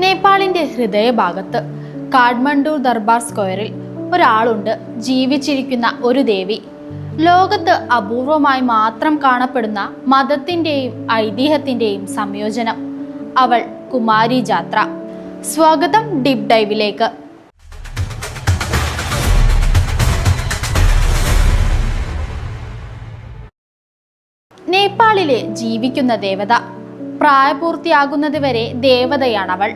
നേപ്പാളിന്റെ ഹൃദയഭാഗത്ത് കാഠ്മണ്ഡു ദർബാർ സ്ക്വയറിൽ ഒരാളുണ്ട് ജീവിച്ചിരിക്കുന്ന ഒരു ദേവി. ലോകത്ത് അപൂർവമായി മാത്രം കാണപ്പെടുന്ന മതത്തിന്റെയും ഐതിഹ്യത്തിന്റെയും സംയോജനം അവൾ കുമാരി ജാത്ര. സ്വാഗതം ഡിപ് ഡൈവിലേക്ക്. നേപ്പാളിലെ ജീവിക്കുന്ന ദേവത പ്രായപൂർത്തിയാകുന്നത് വരെ അവൾ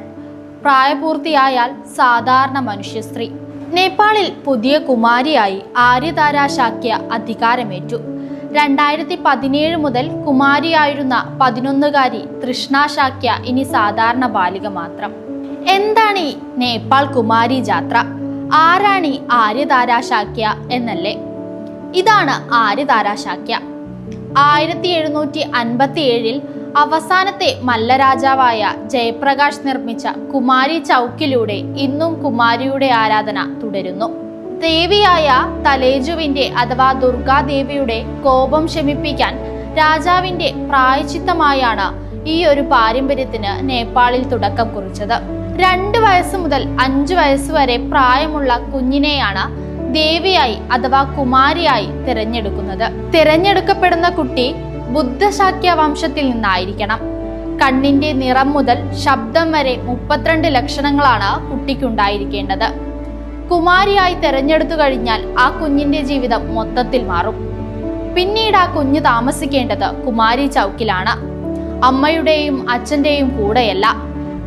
പ്രായപൂർത്തിയായാൽ സാധാരണ മനുഷ്യ സ്ത്രീ നേപ്പാളിൽ പുതിയ കുമാരിയായി ആര്യതാരാശാക്യ അധികാരമേറ്റു. രണ്ടായിരത്തി പതിനേഴ് മുതൽ കുമാരിയായിരുന്ന പതിനൊന്നുകാരി തൃഷ്ണാശാക്യ ഇനി സാധാരണ ബാലിക മാത്രം. എന്താണ് ഈ നേപ്പാൾ കുമാരി ജാത്ര? ആരാണ് ഈ ആര്യതാരാശാക്യ എന്നല്ലേ? ഇതാണ് ആര്യതാരാശാക്യ. ആയിരത്തി എഴുന്നൂറ്റി അൻപത്തി ഏഴിൽ അവസാനത്തെ മല്ലരാജാവായ ജയപ്രകാശ് നിർമ്മിച്ച കുമാരി ചൗക്കിലൂടെ ഇന്നും കുമാരിയുടെ ആരാധന തുടരുന്നു. ദേവിയായ തലേജുവിന്റെ അഥവാ ദുർഗാദേവിയുടെ കോപം ശമിപ്പിക്കാൻ രാജാവിന്റെ പ്രായച്ചിത്തമായാണ് ഈ ഒരു പാരമ്പര്യത്തിന് നേപ്പാളിൽ തുടക്കം കുറിച്ചത്. രണ്ട് വയസ്സ് മുതൽ അഞ്ചു വയസ്സ് വരെ പ്രായമുള്ള കുഞ്ഞിനെയാണ് ദേവിയായി അഥവാ കുമാരിയായി തിരഞ്ഞെടുക്കുന്നത്. തിരഞ്ഞെടുക്കപ്പെടുന്ന കുട്ടി ബുദ്ധശാക്യ വംശത്തിൽ നിന്നായിരിക്കണം. കണ്ണിന്റെ നിറം മുതൽ ശബ്ദം വരെ മുപ്പത്തിരണ്ട് ലക്ഷണങ്ങളാണ് കുട്ടിക്കുണ്ടായിരിക്കേണ്ടത്. കുമാരിയായി തെരഞ്ഞെടുത്തു കഴിഞ്ഞാൽ ആ കുഞ്ഞിന്റെ ജീവിതം മൊത്തത്തിൽ മാറും. പിന്നീട് ആ കുഞ്ഞ് താമസിക്കേണ്ടത് കുമാരി ചൗക്കിലാണ്. അമ്മയുടെയും അച്ഛന്റെയും കൂടെയല്ല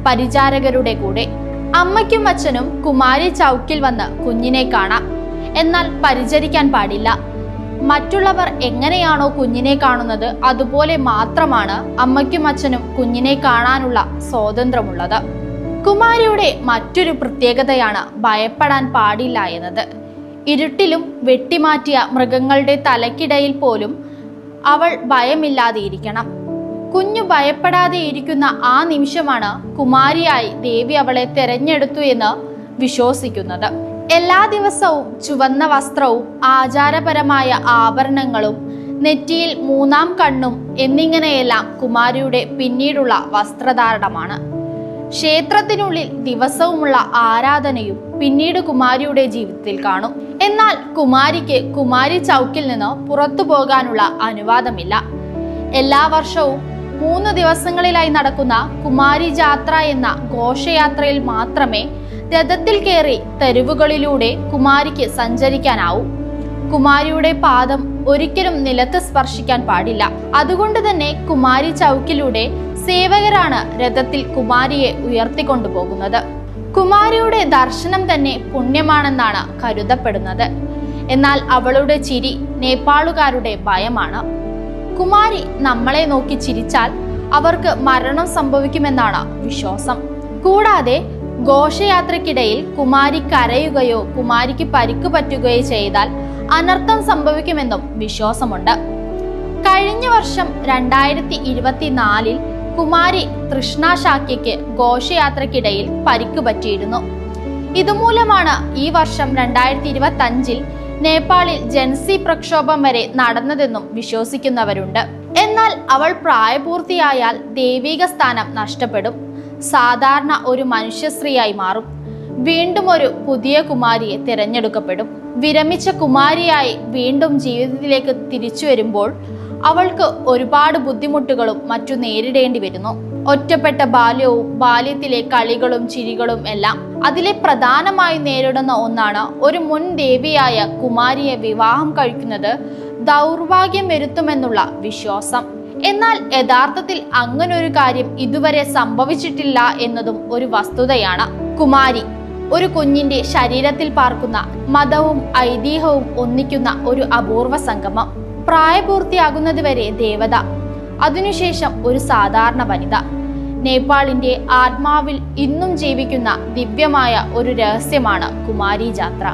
പരിചാരകരുടെ കൂടെ. അമ്മയ്ക്കും അച്ഛനും കുമാരി ചൗക്കിൽ വന്ന് കുഞ്ഞിനെ കാണാം. എന്നാൽ പരിചരിക്കാൻ പാടില്ല. മറ്റുള്ളവർ എങ്ങനെയാണോ കുഞ്ഞിനെ കാണുന്നത് അതുപോലെ മാത്രമാണ് അമ്മയ്ക്കും അച്ഛനും കുഞ്ഞിനെ കാണാനുള്ള സ്വാതന്ത്ര്യമുള്ളത്. കുമാരിയുടെ മറ്റൊരു പ്രത്യേകതയാണ് ഭയപ്പെടാൻ പാടില്ല എന്നത്. ഇരുട്ടിലും വെട്ടിമാറ്റിയ മൃഗങ്ങളുടെ തലക്കിടയിൽ പോലും അവൾ ഭയമില്ലാതെ ഇരിക്കണം കുഞ്ഞു ഭയപ്പെടാതെ ഇരിക്കുന്ന ആ നിമിഷമാണ് കുമാരിയായി ദേവി അവളെ തെരഞ്ഞെടുത്തു എന്ന് വിശ്വസിക്കുന്നത്. എല്ലാ ദിവസവും ചുവന്ന വസ്ത്രവും ആചാരപരമായ ആഭരണങ്ങളും നെറ്റിയിൽ മൂന്നാം കണ്ണും എന്നിങ്ങനെയെല്ലാം കുമാരിയുടെ പിന്നീടുള്ള വസ്ത്രധാരണമാണ്. ക്ഷേത്രത്തിനുള്ളിൽ ദിവസവുമുള്ള ആരാധനയും പിന്നീട് കുമാരിയുടെ ജീവിതത്തിൽ കാണും. എന്നാൽ കുമാരിക്ക് കുമാരി ചൗക്കിൽ നിന്ന് പുറത്തു പോകാനുള്ള അനുവാദമില്ല. എല്ലാ വർഷവും മൂന്ന് ദിവസങ്ങളിലായി നടക്കുന്ന കുമാരി ജാത്ര എന്ന ഘോഷയാത്രയിൽ മാത്രമേ രഥത്തിൽ കയറി തെരുവുകളിലൂടെ കുമാരിക്ക് സഞ്ചരിക്കാനാവും. കുമാരിയുടെ പാദം ഒരിക്കലും നിലത്ത് സ്പർശിക്കാൻ പാടില്ല. അതുകൊണ്ട് തന്നെ കുമാരി ചൗക്കിലൂടെ സേവകരാണ് രഥത്തിൽ കുമാരിയെ ഉയർത്തിക്കൊണ്ടുപോകുന്നത്. കുമാരിയുടെ ദർശനം തന്നെ പുണ്യമാണെന്നാണ് കരുതപ്പെടുന്നത്. എന്നാൽ അവളുടെ ചിരി നേപ്പാളുകാരുടെ ഭയമാണ്. കുമാരി നമ്മളെ നോക്കി ചിരിച്ചാൽ അവർക്ക് മരണം സംഭവിക്കുമെന്നാണ് വിശ്വാസം. കൂടാതെ ഘോഷയാത്രക്കിടയിൽ കുമാരി കരയുകയോ കുമാരിക്ക് പരിക്ക് പറ്റുകയോ ചെയ്താൽ അനർത്ഥം സംഭവിക്കുമെന്നും വിശ്വാസമുണ്ട്. കഴിഞ്ഞ വർഷം രണ്ടായിരത്തി ഇരുപത്തിനാലിൽ കുമാരി തൃഷ്ണ ശാഖ്യയ്ക്ക് ഘോഷയാത്രക്കിടയിൽ പരിക്ക് പറ്റിയിരുന്നു. ഇതുമൂലമാണ് ഈ വർഷം രണ്ടായിരത്തി ഇരുപത്തി അഞ്ചിൽ നേപ്പാളിൽ ജൻസി പ്രക്ഷോഭം വരെ നടന്നതെന്നും വിശ്വസിക്കുന്നവരുണ്ട്. എന്നാൽ അവൾ പ്രായപൂർത്തിയായാൽ ദൈവിക സ്ഥാനം നഷ്ടപ്പെടും. സാധാരണ ഒരു മനുഷ്യസ്ത്രീയായി മാറും. വീണ്ടും ഒരു പുതിയ കുമാരിയെ തിരഞ്ഞെടുക്കപ്പെടും. വിരമിച്ച കുമാരിയായി വീണ്ടും ജീവിതത്തിലേക്ക് തിരിച്ചു വരുമ്പോൾ അവൾക്ക് ഒരുപാട് ബുദ്ധിമുട്ടുകളും മറ്റു നേരിടേണ്ടി വരുന്നു. ഒറ്റപ്പെട്ട ബാല്യവും ബാല്യത്തിലെ കളികളും ചിരികളും എല്ലാം അതിലെ പ്രധാനമായി നേരിടുന്ന ഒന്നാണ് ഒരു മുൻ ദേവിയായ കുമാരിയെ വിവാഹം കഴിക്കുന്നത് ദൗർഭാഗ്യം വരുത്തുമെന്നുള്ള വിശ്വാസം. എന്നാൽ യഥാർത്ഥത്തിൽ അങ്ങനൊരു കാര്യം ഇതുവരെ സംഭവിച്ചിട്ടില്ല എന്നതും ഒരു വസ്തുതയാണ്. കുമാരി ഒരു കുഞ്ഞിന്റെ ശരീരത്തിൽ പാർക്കുന്ന മതവും ഐതിഹ്യവും ഒന്നിക്കുന്ന ഒരു അപൂർവ സംഗമം. പ്രായപൂർത്തിയാകുന്നതുവരെ ദേവത അതിനുശേഷം ഒരു സാധാരണ വനിത. നേപ്പാളിന്റെ ആത്മാവിൽ ഇന്നും ജീവിക്കുന്ന ദിവ്യമായ ഒരു രഹസ്യമാണ് കുമാരി ജാത്ര.